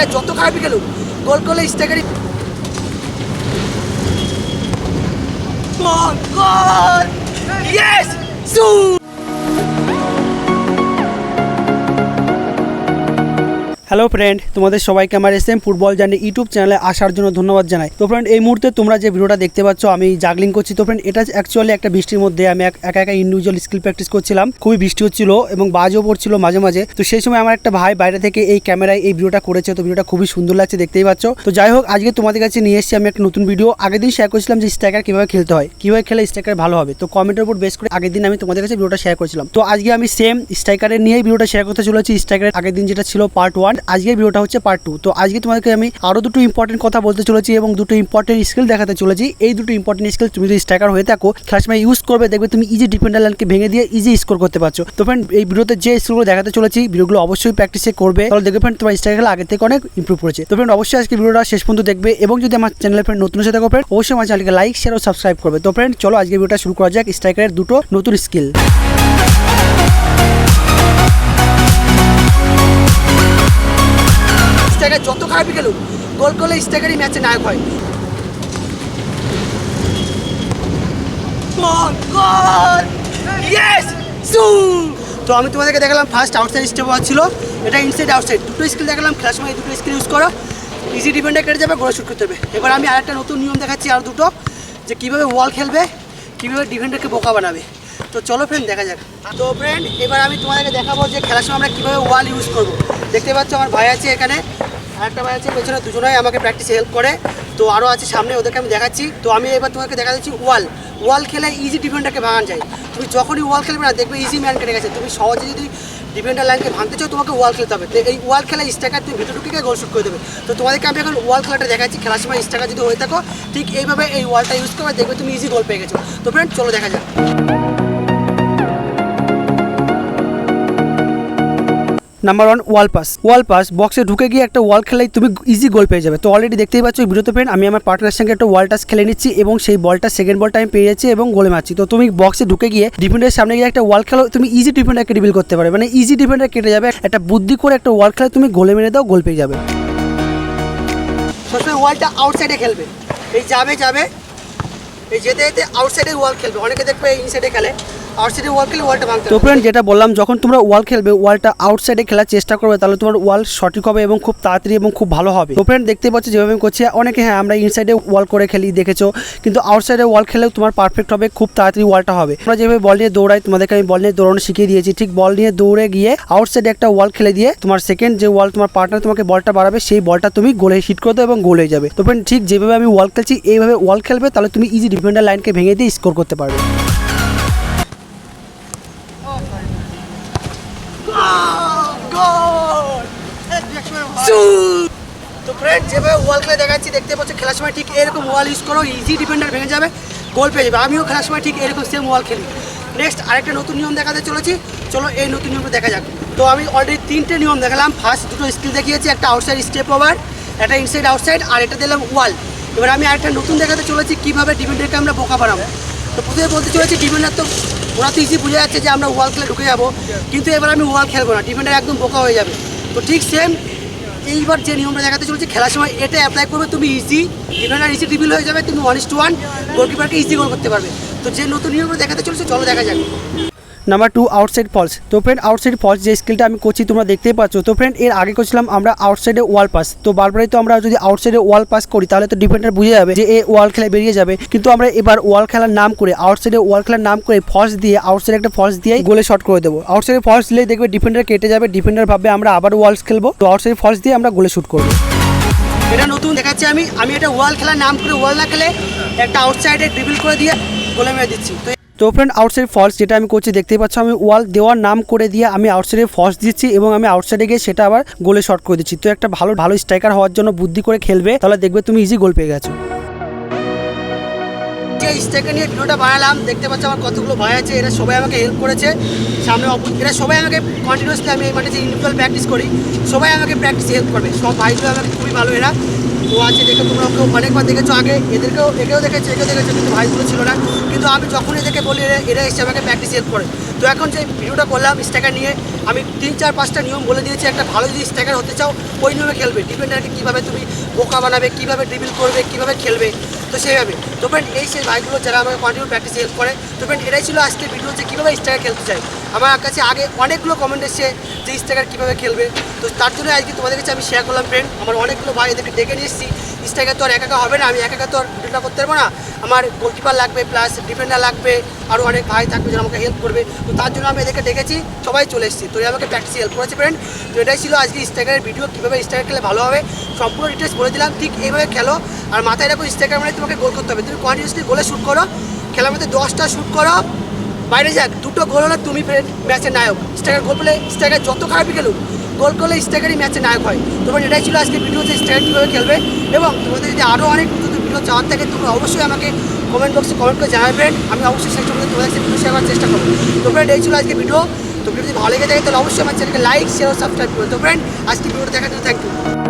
Striker যত খারাপই গেল গোল করলে স্ট্রাইকারই গোল! গোল হ্যালো ফ্রেন্ড, তোমাদের সবাইকে আমার এস এম ফুটবল জানি ইউটিউব চ্যানেলে আসার জন্য ধন্যবাদ জানাই। তো ফ্রেন্ড, এই মুহূর্তে তোমরা যে ভিডিওটা দেখতে পাচ্ছ, আমি জাগলিং করছি। তো ফ্রেন্ড, এটা অ্যাকচুয়ালি একটা বৃষ্টির মধ্যে আমি এক- একা একা ইন্ডিভিজুয়াল স্কিল প্র্যাকটিস করছিলাম। খুবই বৃষ্টি হচ্ছিল এবং বাজও পড়ছিল মাঝে মাঝে। তো সেই সময় আমার একটা ভাই বাইরে থেকে এই ক্যামেরায় এই ভিডিওটা করেছে। তো ভিডিওটা খুবই সুন্দর লাগছে, দেখতেই পাচ্ছ। তো যাই হোক, আজকে তোমাদের কাছে নিয়ে এসেছি আমি একটা নতুন ভিডিও আগের দিন শেয়ার করেছিলাম যে স্ট্রাইকার কীভাবে খেলতে হয়, কীভাবে খেলে স্ট্রাইকার ভালো হবে। তো কমেন্টের উপর বেস করে আগের দিন আমি তোমাদের কাছে ভিডিওটা শেয়ার করেছিলাম। তো আজকে আমি সেম স্ট্রাইকারের নিয়েই ভিডিওটা শেয়ার করতে চলেছি। স্ট্রাইকারের আগের দিন যেটা ছিল পার্ট ওয়ান আজকের ভিডিওটা হচ্ছে পার্ট টু তো আজকে তোমাদেরকে আমি আরও দুটো ইম্পর্টেন্ট কথা বলতে চলেছি এবং দুটো ইম্পর্টেন্ট স্কিল দেখাতে চলেছি। এই দুটো ইম্পর্টেন্ট স্কিল তুমি যদি স্ট্রাইকার হয়ে থাকো খেলার সময় ইউজ করবে, দেখবে তুমি ইজি ডিফেন্ডার লাইনকে ভেঙে দিয়ে ইজি স্কোর করতে পারছ। তো ফ্রেন্ড এই ভিডিওতে যে স্কিলগুলো দেখাতে চলেছি, ভিডিওগুলো অবশ্যই প্র্যাকটিসে করবে। তাহলে দেখবে ফ্রেন্ড তোমার স্ট্রাইকার আগে থেকে অনেক ইমপ্রুভ করেছে। তো ফ্রেন্ড অবশ্যই আজকে ভিডিওটা শেষ পর্যন্ত দেখবে এবং যদি আমার চ্যানেলের ফ্রেন্ড নতুন এসে থাকো ফ্রেন্ড অবশ্যই আমার চ্যানেলকে লাইক শেয়ার ও সাবস্ক্রাইব করবে। তো ফ্রেন্ড চলো আজকে ভিডিওটা শুরু করা যাক স্ট্রাইকারের দুটো নতুন স্কিল স্ট্রাইকার যত খারাপই গেল গোল করলে স্ট্রাইকারই ম্যাচে নায়ক হয়। তো আমি তোমাদেরকে দেখালাম ফার্স্ট আউটসাইড স্টেপ ছিল। এটা ইনসাইড আউটসাইড দুটো স্কিল দেখালাম, খেলার সময় দুটো স্কিল ইউজ করো। ইজি ডিফেন্ডে কেটে যাবে গোলে শুট করতে হবে। এবার আমি আরেকটা নতুন নিয়ম দেখাচ্ছি আর দুটো, যে কীভাবে ওয়াল খেলবে, কীভাবে ডিফেন্ডারকে বোকা বানাবে। তো চলো ফ্রেন্ড দেখা যাক। তো ফ্রেন্ড এবার আমি তোমাদেরকে দেখাবো যে খেলার সময় আমরা কীভাবে ওয়াল ইউজ করব। দেখতে পাচ্ছ আমার ভাই আছে এখানে আরেকটা ভাই আছে পেছনে, দুজনেই আমাকে প্র্যাকটিসে হেল্প করে। তো আরও আছে সামনে, ওদেরকে আমি দেখাচ্ছি। তো আমি এবার তোমাকে দেখা দিচ্ছি ওয়াল ওয়াল খেলে ইজি ডিফেন্ডারকে ভাঙান যায়। তুমি যখনই ওয়াল খেলবে না, দেখবে ইজি ম্যান কেটে গেছে। তুমি সহজে যদি ডিফেন্ডার লাইনকে ভাঙতে চাও, তোমাকে ওয়াল খেলতে হবে। তো এই ওয়াল খেলা স্ট্রাইকার তুমি ভিতরে ঢুকে গোল শুট করে দেবে। তো তোমাদেরকে আমি এখন ওয়াল খেলাটা দেখাচ্ছি। খেলার সময় স্ট্রাইকার যদি হয়ে থাকো, ঠিক এইভাবে এই ওয়ালটা ইউজ করবে, দেখবে তুমি ইজি গোল পেয়ে গেছো। তো ফ্রেন্ড চলো দেখা যাক। Number one wall pass wall pass বক্সে ঢুকে গিয়ে একটা ওয়াল খেলাই তুমি ইজি গোল পেয়ে যাবে। তো অলরেডি দেখতেই পাচ্ছ ভিডিওতে ফ্রেন্ড আমি আমার পার্টনার সঙ্গে একটা ওয়াল টাচ খেলে নিচ্ছি এবং সেই বলটা সেকেন্ড বলটা আমি পেয়ে যাচ্ছি এবং গোলে মারছি। তো তুমি বক্সে ঢুকে গিয়ে ডিফেন্ডারের সামনে গিয়ে একটা ওয়াল খেলো, তুমি ইজি ডিফেন্ডারকে ডিবিল করতে পারবে। মানে ইজি ডিফেন্ডার কেটে যাবে, একটা বুদ্ধি করে একটা ওয়াল খেলে তুমি গোলে মেরে দাও গোল পেয়ে যাবে। সবসময় ওয়ালটা আউটসাইডে খেলবে। এই যাবে যাবে। এই যেতে যেতে আউটসাইডে ওয়াল খেলবে। অনেকে দেখবে ইনসাইডে খেলে। আউটসাইডে ওয়াল খেলে ওয়ালটা ভাঙতে তো ফ্রেন্ড যেটা বললাম যখন তোমরা ওয়াল খেলবে ওয়ালটা আউটসাইডে খেলার চেষ্টা করবে তাহলে তোমার ওয়াল সঠিক হবে এবং খুব তাড়াতাড়ি এবং খুব ভালো হবে। তো ফ্রেন্ড দেখতে পাচ্ছ যেভাবে আমি করছি অনেকে হ্যাঁ আমরা ইনসাইডে ওয়াল করে খেলি দেখেছ কিন্তু আউটসাইডে ওয়াল খেলেও তোমার পারফেক্ট হবে খুব তাড়াতাড়ি ওয়ালটা হবে। আমরা যেভাবে বল নিয়ে দৌড়াই তোমাদেরকে আমি বল নিয়ে দৌড়ানো শিখিয়ে দিয়েছি ঠিক বল নিয়ে দৌড়ে গিয়ে আউটসাইডে একটা ওয়াল খেলে দিয়ে তোমার সেকেন্ড যে ওয়াল তোমার পার্টনার তোমাকে বলটা বাড়াবে সেই বলটা তুমি গোলে হিট করে দাও এবং গোলে যাবে। তো ফ্রেন্ড ঠিক যেভাবে আমি ওয়াল খেলছি এইভাবে ওয়াল খেলবে তাহলে তুমি ইজি ডিফেন্ডার লাইনকে ভেঙে দিয়ে স্কোর করতে পারবে। তো ফ্রেন্ড যেভাবে ওয়াল খেলে দেখাচ্ছি, দেখতে পাচ্ছ, খেলার সময় ঠিক এরকম ওয়াল ইউজ করো ইজি ডিফেন্ডার ভেঙে যাবে গোল পেয়ে যাবে। আমিও খেলার সময় ঠিক এরকম সেম ওয়াল খেলি। নেক্সট আরেকটা নতুন নিয়ম দেখাতে চলেছি। চলো এই নতুন নিয়মটা দেখা যাক। তো আমি অলরেডি তিনটে নিয়ম দেখালাম। ফার্স্ট দুটো স্কিল দেখিয়েছি, একটা আউটসাইড স্টেপ ওভার একটা ইনসাইড আউটসাইড আর এটা দিলাম ওয়াল এবার আমি আরেকটা নতুন দেখাতে চলেছি, কীভাবে ডিফেন্ডারকে আমরা বোকা বানাবো। তো প্রথমে বলতে চলেছি ডিফেন্ডার তো ওরা তো ইজি বুঝে যাচ্ছে যে আমরা ওয়াল খেলে ঢুকে যাব। কিন্তু এবার আমি ওয়াল খেলব না ডিফেন্ডার একদম বোকা হয়ে যাবে। তো ঠিক সেম এইবার যে নিয়মটা দেখাতে চলেছে, খেলার সময় এটা অ্যাপ্লাই করবে, তুমি ইজি ডিফেন্ডার ইজি ডিবিল হয়ে যাবে, তুমি ওয়ান ইস টু ওয়ান গোলকিপারকে ইজি গোল করতে পারবে। তো যে নতুন নিয়মটা দেখাতে চলেছে, চলো দেখা যাক। নাম্বার টু আউটসাইড ফলস তো ফ্রেন্ড আউটসাইড ফলস যে স্কিলটা আমি করছি, তোমরা দেখতেই পাচ্ছ। তো ফ্রেন্ড এর আগে করছিলাম আমরা আউটসাইডে ওয়াল পাস তো বারবারই তো আমরা যদি আউটসাইডে ওয়াল পাস করি, তাহলে তো ডিফেন্ডার বুঝে যাবে যে এ ওয়াল খেলা বেরিয়ে যাবে। কিন্তু আমরা এবার ওয়াল খেলার নাম করে আউটসাইডে ওয়াল খেলার নাম করে ফলস দিয়ে আউটসাইডে একটা ফলস দিয়ে গোলে শট করে দেবো। আউটসাইডে ফলস দিলে দেখবে ডিফেন্ডার কেটে যাবে ডিফেন্ডার ভাববে আমরা আবার ওয়ালস খেলব। তো আউটসাইড ফলস দিয়ে আমরা গোলে শুট করব। এটা নতুন দেখাচ্ছি আমি। আমি এটা ওয়াল খেলার নাম করে ওয়াল না খেলে একটা আউটসাইডে ড্রিবল করে দিয়ে গোলে মেরে দিচ্ছি। তো তো ফ্রেন্ড আউটসাইড ফলস যেটা আমি করছি, দেখতেই পাচ্ছ আমি ওয়াল দেওয়ার নাম করে দিয়ে আমি আউটসাইডে ফলস দিচ্ছি এবং আমি আউটসাইডে গিয়ে সেটা আবার গোলে শর্ট করে দিচ্ছি। তো একটা ভালো ভালো স্ট্রাইকার হওয়ার জন্য বুদ্ধি করে খেলবে, তাহলে দেখবে তুমি ইজি গোল পেয়ে গেছো। যে স্ট্রাইকার নিয়ে ভিডিওটা বানালাম, দেখতে পাচ্ছ আমার কতগুলো ভাই আছে, এরা সবাই আমাকে হেল্প করেছে। সামনে এরা সবাই আমাকে কন্টিনিউসলি আমি এই মাঠে যে ইন্ডিভিজুয়াল প্র্যাকটিস করি, সবাই আমাকে প্র্যাকটিস হেল্প করবে। সব ভাইগুলো আমাকে খুবই ভালো, এরা তো আছে দেখে তোমরা অনেকবার দেখেছ আগে, এদেরকেও, একেও দেখেছ একেও দেখেছ, কিন্তু ভাইগুলো ছিল না। কিন্তু আমি যখন এদেরকে বলি, এরা এরা এসে আমাকে প্র্যাকটিস হেল্প করে। তো এখন যে ভিডিওটা করলাম স্ট্যাকার নিয়ে, আমি তিন, চার, পাঁচটা নিয়ম বলে দিয়েছি। একটা ভালো যদি স্ট্যাকার হতে চাও, ওই নিয়মে খেলবে। ডিফেন্ডারকে কীভাবে তুমি বোকা বানাবে, কীভাবে ড্রিবিল করবে, কীভাবে খেলবে, তো সেইভাবে। তো ফ্রেন্ড এই সেই ভাইগুলো যারা আমাকে কন্টিনিউ প্র্যাকটিস হেল্প করে, তো ফ্রেন্ড এটাই ছিল আজকে ভিডিও যে কীভাবে স্ট্যাকার খেলতে চাই আমার কাছে আগে অনেকগুলো কমেন্ট এসছে যে স্ট্যাকার কীভাবে খেলবে। তো তার জন্য আজকে তোমাদের কাছে আমি শেয়ার করলাম ফ্রেন্ড আমার অনেকগুলো ভাই এদেরকে ডেকে নিয়ে এসেছি। স্ট্রাইকার তো আর একা হবে না, আমি একা তো আর ভিডিওটা করতে পারব না। আমার গোলকিপার লাগবে প্লাস ডিফেন্ডার লাগবে আরও অনেক ভাই থাকবে যারা আমাকে হেল্প করবে। তো তার জন্য আমি এদেরকে ডেকেছি, সবাই চলে এসেছি। তো আমাকে প্র্যাকটিস হেল্প করেছে ফ্রেন্ড তো এটাই ছিল আজকে স্ট্রাইকারের ভিডিও কীভাবে স্ট্রাইকার খেলে ভালো হবে, সম্পূর্ণ ডিটেলস বলে দিলাম। ঠিক এইভাবে খেলো। আর মাথায় রাখো স্ট্রাইকার মানে তোমাকে গোল করতে হবে। তুমি কন্টিনিউসলি গোলে শ্যুট করো। খেলার মধ্যে দশটা শ্যুট করো। বাইরে যাক, দুটো গোল হলে তুমি ম্যাচের নায়ক। স্ট্রাইকার গোল পেলে স্ট্রাইকার যত খারাপই খেলুক, গোল করলে স্ট্রাইকারই ম্যাচের নায়ক হয়। তোমার এটাই ছিল আজকে ভিডিও যে স্ট্রাইকার কীভাবে খেলবে এবং তোমাদের যদি আরও অনেক নতুন ভিডিও চাওয়ার থাকে, তোমরা অবশ্যই আমাকে কমেন্ট বক্সে কমেন্ট করে জানাবেন আমি অবশ্যই সেই সময় তোমাদের সাথে ভিডিও শেয়ার চেষ্টা করব। তো ফ্রেন্ড এই ছিল আজকে ভিডিও তো ভিডিও যদি ভালো লেগে থাকে, তাহলে অবশ্যই আমার চ্যানেলকে লাইক শেয়ার সাবস্ক্রাইব করবে তো ফ্রেন্ড আজকে ভিডিওটা দেখার জন্য থ্যাংক ইউ